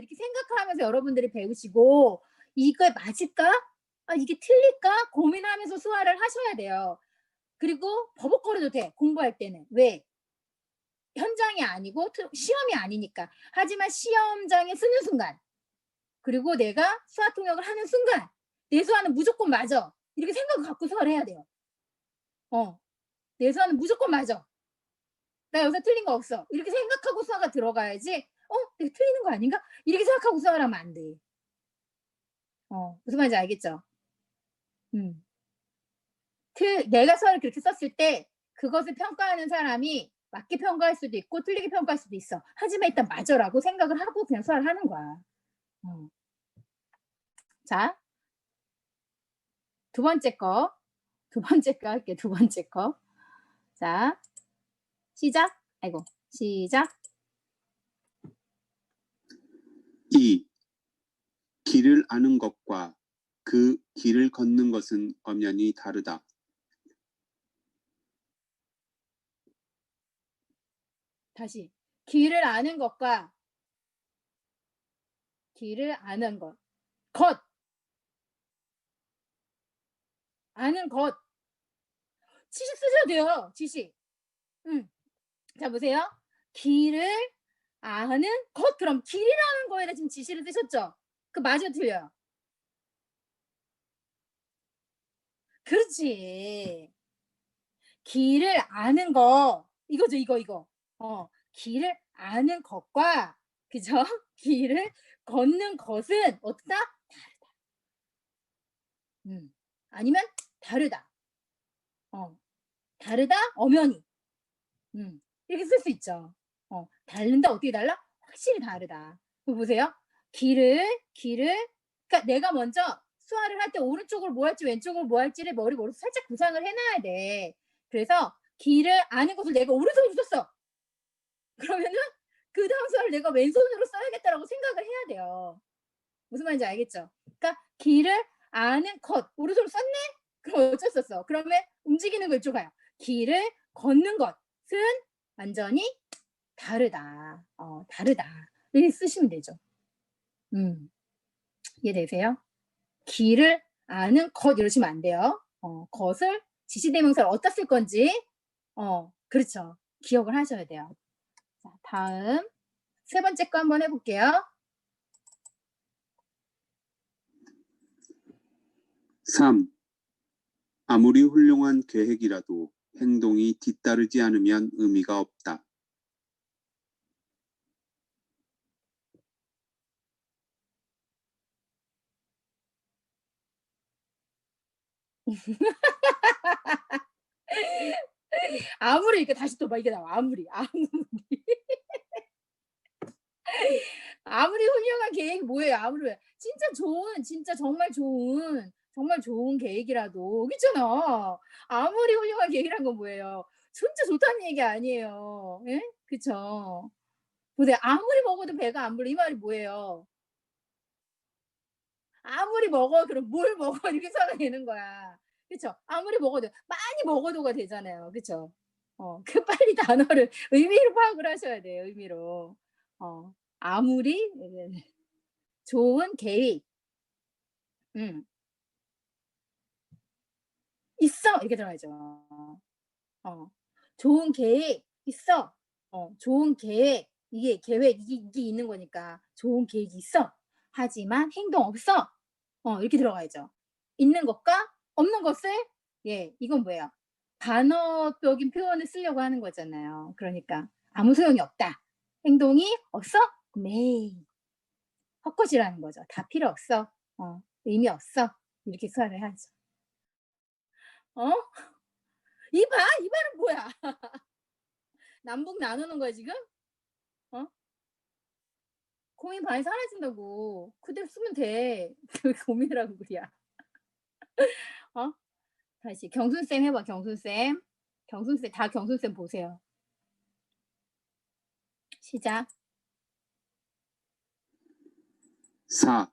이렇게 생각하면서 여러분들이 배우시고 이거 맞을까? 아, 이게 틀릴까? 고민하면서 수화를 하셔야 돼요. 그리고 버벅거려도 돼. 공부할 때는. 왜? 현장이 아니고 트- 시험이 아니니까. 하지만 시험장에 쓰는 순간 그리고 내가 수화 통역을 하는 순간 내 수화는 무조건 맞아. 이렇게 생각을 갖고 수화를 해야 돼요. 어. 내 수화는 무조건 맞아. 나 여기서 틀린 거 없어. 이렇게 생각하고 수화가 들어가야지. 어? 내가 틀리는 거 아닌가? 이렇게 생각하고 수화를 하면 안 돼. 어. 무슨 말인지 알겠죠? 음. 틀, 내가 수화를 그렇게 썼을 때 그것을 평가하는 사람이 맞게 평가할 수도 있고 틀리게 평가할 수도 있어. 하지만 일단 맞아라고 생각을 하고 그냥 수화를 하는 거야. 어. 자, 두 번째 거. 두 번째 거 할게, 두 번째 거. 자, 시작. 아이고, 시작. 2. 길을 아는 것과 그 길을 걷는 것은 엄연히 다르다. 다시. 길을 아는 것과 길을 아는 것. 것. 아는 것. 지시 쓰셔도 돼요. 지시. 음. 자, 보세요. 길을 아는 것. 그럼 길이라는 거에다 지금 지시를 쓰셨죠? 그 맞아 틀려요. 그렇지. 길을 아는 거. 이거죠, 이거, 이거. 어, 길을 아는 것과, 그죠? 길을 걷는 것은 어떻다? 다르다. 음, 아니면 다르다. 어, 다르다, 엄연히. 음, 이렇게 쓸 수 있죠. 어, 다른다, 어떻게 달라? 확실히 다르다. 보세요. 길을, 길을, 그러니까 내가 먼저 수화를 할 때 오른쪽으로 뭐 할지 왼쪽으로 뭐 할지를 머리 머릿속 살짝 구상을 해놔야 돼. 그래서 길을 아는 것을 내가 오른손으로 썼어. 그러면은 그 다음 수화를 내가 왼손으로 써야겠다라고 생각을 해야 돼요. 무슨 말인지 알겠죠? 그러니까 길을 아는 것 오른손으로 썼네? 그럼 어쩔 수 없어. 그러면 움직이는 거 이쪽 가요. 길을 걷는 것은 완전히 다르다. 어, 다르다. 이렇게 쓰시면 되죠. 음, 이해되세요? 길을 아는 것 이러시면 안 돼요. 어, 것을 지시대명사를 어디다 쓸 건지 어, 그렇죠. 기억을 하셔야 돼요. 자, 다음 세 번째 거 한번 해볼게요. 3. 아무리 훌륭한 계획이라도 행동이 뒤따르지 않으면 의미가 없다. 아무리 이렇게 다시 또 막 이게 나와. 아무리 아무리 아무리 훌륭한 계획이 뭐예요? 아무리 진짜 좋은 진짜 정말 좋은 정말 좋은 계획이라도 그렇잖아. 아무리 훌륭한 계획이란 건 뭐예요? 진짜 좋다는 얘기 아니에요. 예? 그쵸? 보세요. 아무리 먹어도 배가 안 불러 이 말이 뭐예요? 아무리 먹어 그럼 뭘 먹어 이렇게 써야 되는 거야. 그쵸? 아무리 먹어도 많이 먹어도가 되잖아요. 그쵸? 어, 그 빨리 단어를 의미로 파악을 하셔야 돼요. 의미로. 어, 아무리 네, 좋은 계획. 음. 있어 이렇게 들어가죠. 어, 좋은 계획 있어. 어, 좋은 계획 이게 계획 이게, 이게 있는 거니까 좋은 계획이 있어. 하지만 행동 없어. 어, 이렇게 들어가야죠. 있는 것과 없는 것을 예, 이건 뭐예요? 단어적인 표현을 쓰려고 하는 거잖아요. 그러니까 아무 소용이 없다. 행동이 없어? 네. 헛것이라는 거죠. 다 필요 없어. 어, 의미 없어. 이렇게 수화를 하죠. 어? 이봐, 이봐는 뭐야? 남북 나누는 거야 지금? 어? 고민 반이 사라진다고. 그대로 쓰면 돼. 왜 고민을 하고 그래야? 어? 다시 경순쌤 해봐 경순쌤. 경순쌤 다 경순쌤 보세요. 시작. 4.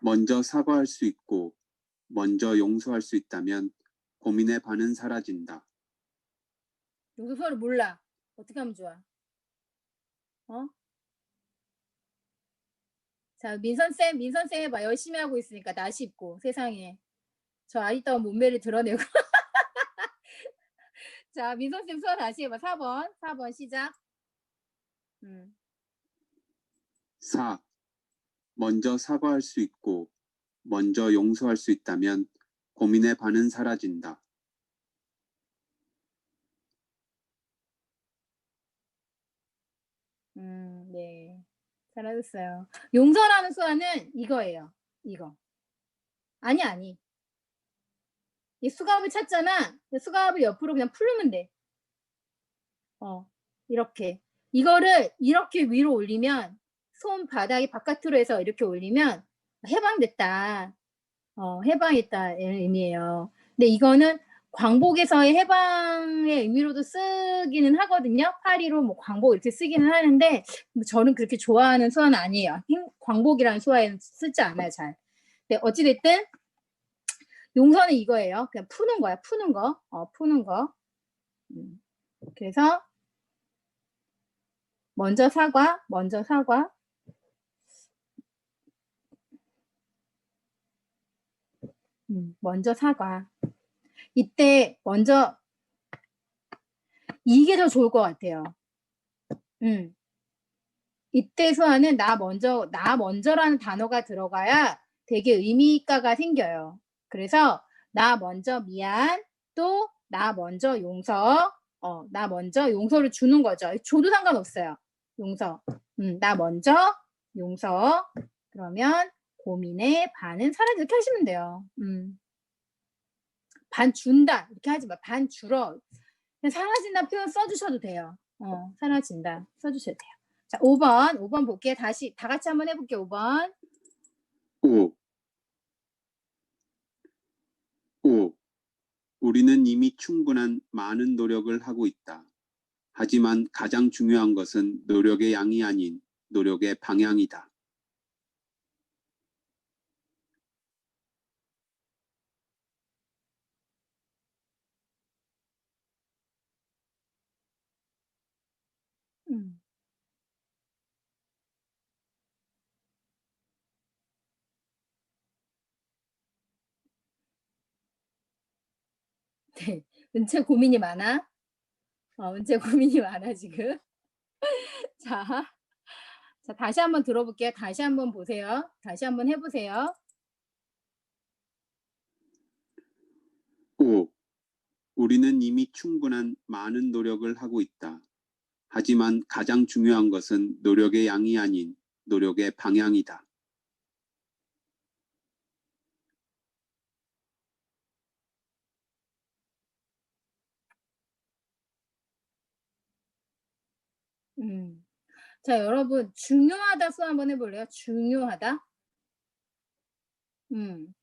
먼저 사과할 수 있고 먼저 용서할 수 있다면 고민의 반은 사라진다. 용서서를 몰라. 어떻게 하면 좋아? 어? 자, 민선쌤, 민선쌤 해봐. 열심히 하고 있으니까 낯이 있고, 세상에. 저 아리따운 몸매를 드러내고. 자, 민선쌤 수화 다시 해봐. 4번. 4번 시작. 음, 4. 먼저 사과할 수 있고 먼저 용서할 수 있다면 고민의 반은 사라진다. 음, 네. 잘하셨어요. 용서라는 수화는 이거예요. 이거. 아니, 아니. 이 수갑을 찾잖아. 이 수갑을 옆으로 그냥 풀면 돼. 어, 이렇게. 이거를 이렇게 위로 올리면 손 바닥이 바깥으로 해서 이렇게 올리면 해방됐다. 어, 해방했다 의미예요. 근데 이거는 광복에서의 해방의 의미로도 쓰기는 하거든요. 파리로 뭐 광복 이렇게 쓰기는 하는데 뭐 저는 그렇게 좋아하는 수화는 아니에요. 행- 광복이라는 수화에는 쓰지 않아요, 잘. 근데 어찌됐든 용서는 이거예요. 그냥 푸는 거야, 푸는 거. 어, 푸는 거. 음. 그래서 먼저 사과, 먼저 사과. 음, 먼저 사과. 이때 먼저 이게 더 좋을 것 같아요. 음. 이때 수화는 나 먼저, 나 먼저라는 단어가 들어가야 되게 의미가가 생겨요. 그래서 나 먼저 미안, 또 나 먼저 용서, 어, 나 먼저 용서를 주는 거죠. 줘도 상관없어요. 용서. 음, 나 먼저 용서. 그러면 고민의 반은 사라져. 이렇게 하시면 돼요. 음. 반 준다. 이렇게 하지 마. 반 줄어. 그냥 사라진다 표현 써주셔도 돼요. 어, 사라진다. 써주셔도 돼요. 자, 5번. 5번 볼게요. 다시 다 같이 한번 해볼게요. 5번. 5. 5. 우리는 이미 충분한 많은 노력을 하고 있다. 하지만 가장 중요한 것은 노력의 양이 아닌 노력의 방향이다. 음. 네, 은채 고민이 많아. 어, 은채 고민이 많아 지금. 자, 자 다시 한번 들어볼게요. 다시 한번 보세요. 다시 한번 해보세요. 5. 우리는 이미 충분한 많은 노력을 하고 있다. 하지만 가장 중요한 것은 노력의 양이 아닌 노력의 방향이다. 음. 자, 여러분 중요하다 수 한번 해볼래요? 중요하다. 음.